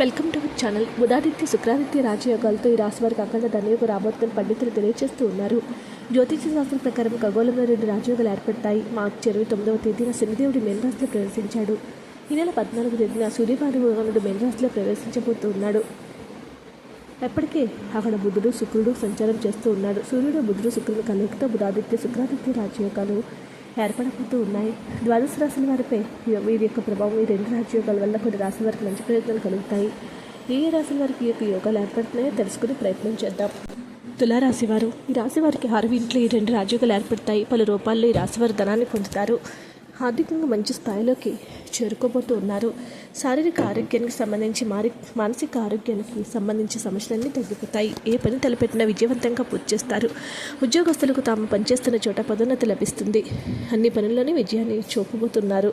Welcome to our channel. ఉదాదిత్య శుక్రాదిత్య రాజయోగాలతో ఈ రాశి వారికి అక్కడ ధనయోగ రాబోతున్న పండితులు తెలియజేస్తూ ఉన్నారు. జ్యోతిష శాస్త్రం ప్రకారం ఖగోళంలో రెండు రాజయోగాలు ఏర్పడతాయి. మార్చి ఇరవై తొమ్మిదవ తేదీన శనిదేవుడు మేనరాశిలో ప్రవేశించాడు. ఈ నెల పద్నాలుగు తేదీన సూర్యభగవానుడు మేనరాశిలో ప్రవేశించబోతూ ఉన్నాడు ఎప్పటికే అక్కడ బుధుడు శుక్రుడు సంచారం చేస్తూ ఉన్నాడు. సూర్యుడు బుధుడు శుక్రుడు కలయికతో బుధాదిత్య శుక్రాదిత్య రాజయోగాలు ఏర్పడబోతూ ఉన్నాయి. ద్వాదశ రాశుల వారిపై వీరి యొక్క ప్రభావం ఈ రెండు రాజయోగాల వల్ల కొన్ని రాశుల వారికి మంచి ప్రయోజనాలు కలుగుతాయి. ఏ రాశుల వారికి ఈ యొక్క యోగాలు ఏర్పడుతున్నాయో తెలుసుకునే ప్రయత్నం చేద్దాం. తులారాశి వారు ఈ రాశి వారికి ఆరు ఇంట్లో ఈ రెండు రాజయోగాలు ఏర్పడతాయి. పలు రూపాల్లో ఈ రాశివారు ధనాన్ని పొందుతారు. ఆర్థికంగా మంచి స్థాయిలోకి చేరుకోబోతూ ఉన్నారు. శారీరక ఆరోగ్యానికి సంబంధించి మారి మానసిక ఆరోగ్యానికి సంబంధించి సమస్యలన్నీ తగ్గిపోతాయి. ఏ పని తలపెట్టినా విజయవంతంగా పూర్తి చేస్తారు. ఉద్యోగస్తులకు తాము పనిచేస్తున్న చోట పదోన్నతి లభిస్తుంది. అన్ని పనుల్లోనే విజయాన్ని చూపబోతున్నారు.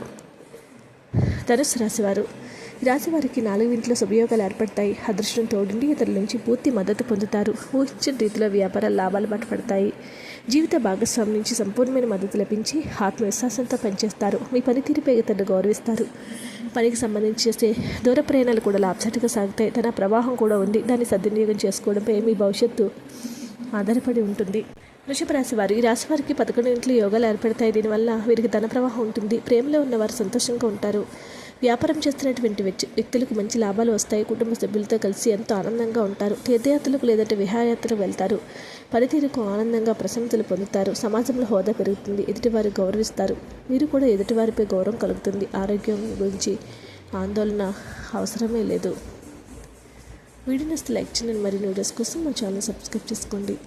ధనుసు రాశివారు. రాశివారికి నాలుగు ఇంట్లో శుభయోగాలు ఏర్పడతాయి. అదృష్టం తోడుండి ఇతరుల నుంచి పూర్తి మద్దతు పొందుతారు. ఊహించిన రీతిలో వ్యాపార లాభాలు పట్టుపడతాయి జీవిత భాగస్వామి నుంచి సంపూర్ణమైన మద్దతు లభించి ఆత్మవిశ్వాసంతో పనిచేస్తారు. మీ పనితీరుపై ఇతరులు గౌరవిస్తారు. పనికి సంబంధించి చేసే దూర ప్రయాణాలు కూడా లాభసాటిగా సాగుతాయి. తన ప్రవాహం కూడా ఉంది. దాన్ని సద్వినియోగం చేసుకోవడంపై మీ భవిష్యత్తు ఆధారపడి ఉంటుంది. వృషభ రాశి వారు ఈ రాశి వారికి పదకొండు ఇంట్లో యోగాలు ఏర్పడతాయి. దీనివల్ల వీరికి ధన ప్రవాహం ఉంటుంది. ప్రేమలో ఉన్నవారు సంతోషంగా ఉంటారు. వ్యాపారం చేస్తున్నటువంటి వ్యక్తి వ్యక్తులకు మంచి లాభాలు వస్తాయి. కుటుంబ సభ్యులతో కలిసి ఎంతో ఆనందంగా ఉంటారు. తీర్థయాత్రలకు లేదంటే విహారయాత్రకు వెళ్తారు. పనితీరుకు ఆనందంగా ప్రశంసలు పొందుతారు. సమాజంలో హోదా పెరుగుతుంది. ఎదుటివారు గౌరవిస్తారు. మీరు కూడా ఎదుటివారిపై గౌరవం కలుగుతుంది. ఆరోగ్యం గురించి ఆందోళన అవసరమే లేదు. వీడియోని లైక్ చేయండి. మరిన్ని వీడియోస్ కోసం మా ఛానల్ సబ్స్క్రైబ్ చేసుకోండి.